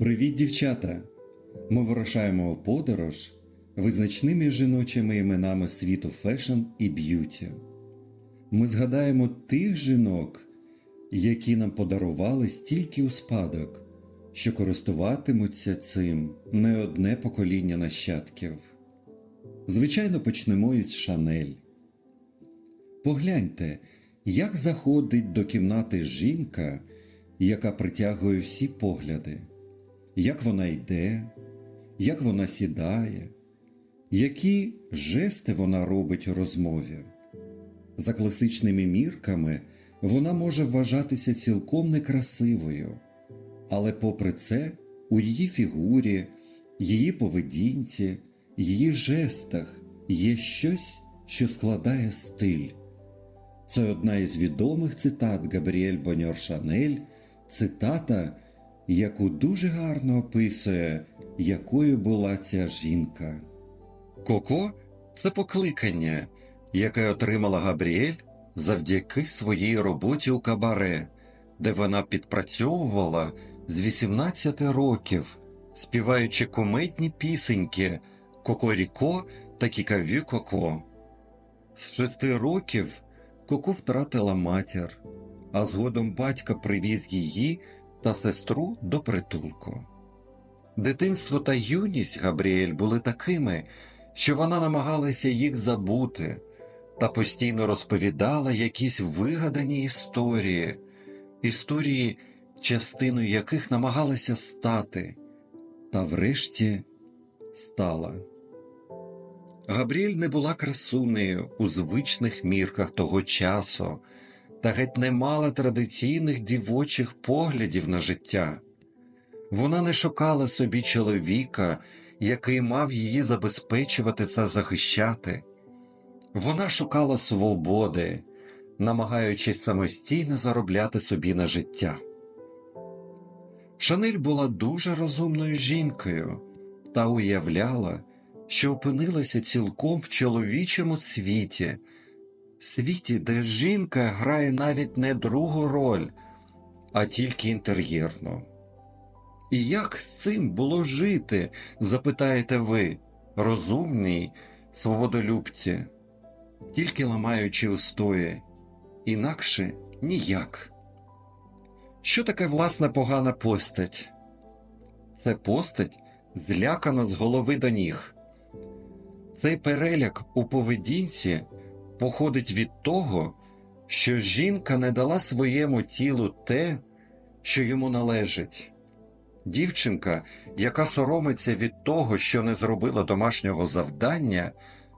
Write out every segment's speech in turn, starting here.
Привіт, дівчата! Ми вирушаємо у подорож визначними жіночими іменами світу фешн і б'юті. Ми згадаємо тих жінок, які нам подарували стільки у спадок, що користуватимуться цим не одне покоління нащадків. Звичайно, почнемо із Шанель. Погляньте, як заходить до кімнати жінка, яка притягує всі погляди, як вона йде, як вона сідає, які жести вона робить у розмові. За класичними мірками вона може вважатися цілком некрасивою, але попри це, у її фігурі, її поведінці, її жестах є щось, що складає стиль. Це одна із відомих цитат Габріель Боньор Шанель, цитата, яку дуже гарно описує, якою була ця жінка. Коко це покликання, яке отримала Габріель завдяки своїй роботі у кабаре, де вона підпрацьовувала з 18 років, співаючи комедні пісеньки Кокоріко та Кікаві Коко. З шести років Коко втратила матір, а згодом батька привіз її та сестру до притулку. Дитинство та юність Габріель були такими, що вона намагалася їх забути та постійно розповідала якісь вигадані історії, історії, частиною яких намагалася стати, та врешті стала. Габріель не була красунею у звичних мірках того часу та геть не мала традиційних дівочих поглядів на життя. Вона не шукала собі чоловіка, який мав її забезпечувати та захищати. Вона шукала свободи, намагаючись самостійно заробляти собі на життя. Шанель була дуже розумною жінкою та уявляла, що опинилася цілком в чоловічому світі, світі, де жінка грає навіть не другу роль, а тільки інтер'єрну. І як з цим було жити, запитаєте ви, розумній свободолюбці, тільки ламаючи устої, інакше ніяк. Що таке власна погана постать? Це постать злякана з голови до ніг. Цей переляк у поведінці походить від того, що жінка не дала своєму тілу те, що йому належить. Дівчинка, яка соромиться від того, що не зробила домашнього завдання,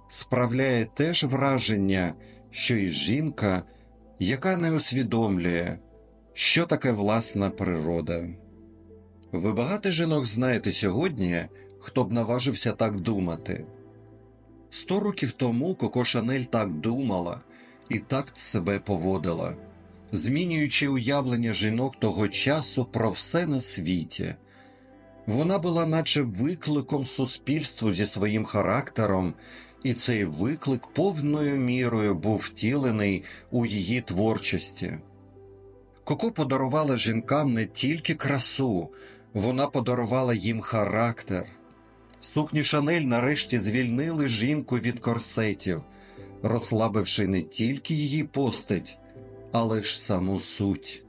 справляє теж враження, що й жінка, яка не усвідомлює, що таке власна природа. Ви багато жінок знаєте сьогодні, хто б наважився так думати. Сто років тому Коко Шанель так думала і так себе поводила, змінюючи уявлення жінок того часу про все на світі. Вона була наче викликом суспільству зі своїм характером, і цей виклик повною мірою був втілений у її творчості. Коко подарувала жінкам не тільки красу, вона подарувала їм характер. Сукні Шанель нарешті звільнили жінку від корсетів, розслабивши не тільки її постать, але ж саму суть.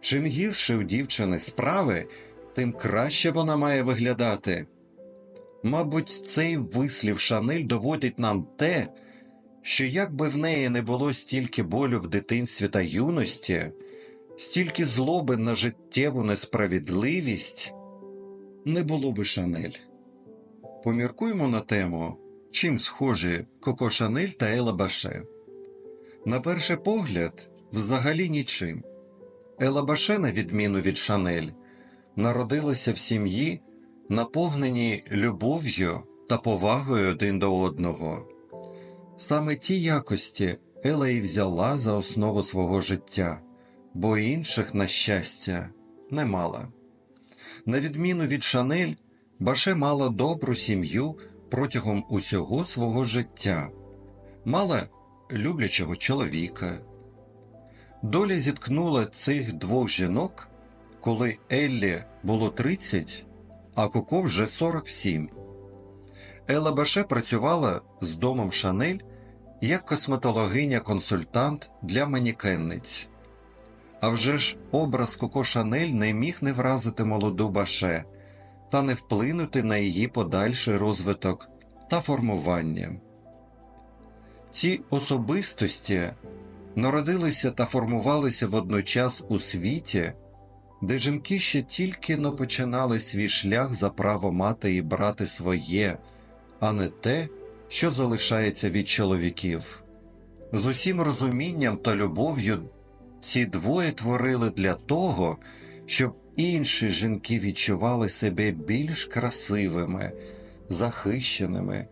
Чим гірше у дівчини справи, тим краще вона має виглядати. Мабуть, цей вислів Шанель доводить нам те, що якби в неї не було стільки болю в дитинстві та юності, стільки злоби на життєву несправедливість, не було би Шанель. Поміркуємо на тему, чим схожі Коко Шанель та Ела Баше. На перший погляд, взагалі нічим. Ела Баше, на відміну від Шанель, народилася в сім'ї, наповненій любов'ю та повагою один до одного. Саме ті якості Ела і взяла за основу свого життя, бо інших, на щастя, не мала. На відміну від Шанель, Баше мала добру сім'ю протягом усього свого життя, мала люблячого чоловіка. Доля зіткнула цих двох жінок коли Еллі було 30, а Коко вже 47. Елла Беше працювала з домом Шанель як косметологиня-консультант для манікенниць. А вже ж образ Коко Шанель не міг не вразити молоду Баше та не вплинути на її подальший розвиток та формування. Ці особистості народилися та формувалися водночас у світі, де жінки ще тільки но починали свій шлях за право мати і брати своє, а не те, що залишається від чоловіків. З усім розумінням та любов'ю ці двоє творили для того, щоб інші жінки відчували себе більш красивими, захищеними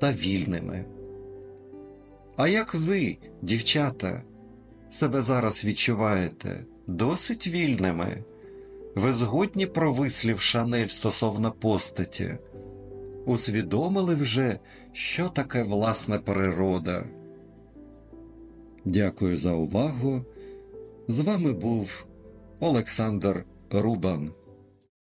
та вільними. А як ви, дівчата, себе зараз відчуваєте досить вільними? Ви згодні про вислів Шанель стосовно постаті? Усвідомили вже, що таке власна природа? Дякую за увагу. З вами був Олександр Рубан.